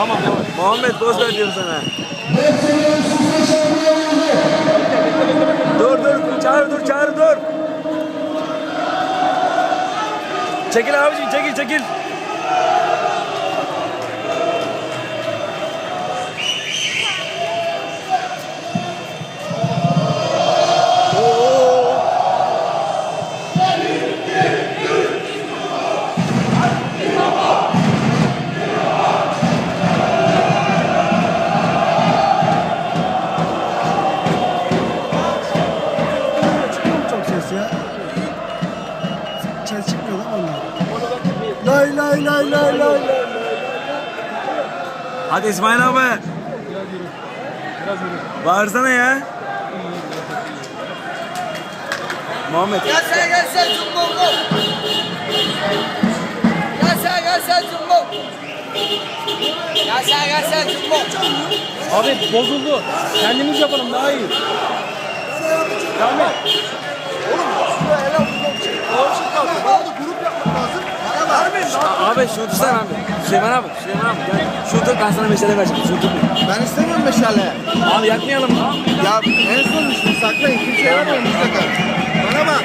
Tamam tamam. Muhammed poz ver diyorum sana. dur dur çağır dur çağır dur. Çekil abiciğim çekil çekil. Ses çıkmıyor lan onlar. Lay lay lay lay lay lay. Hadi İsmail abi. Bağırsana ya. Muhammed. Gel sen gel sen Jumbo gol. Gel sen gel sen Jumbo. Gel sen gel sen Jumbo. Abi bozuldu. Kendimiz yapalım daha iyi. Tamam. Abi şunu tutsana abi. Süleyman abi. Süleyman abi. Gel. Şunu tut ben sana meşale vereceğim. Şunu tut. Ben istemiyorum meşale. Abi yakmayalım. Ya en son düştüm saklayın kimseye vermeyin mutlaka. Bana bak.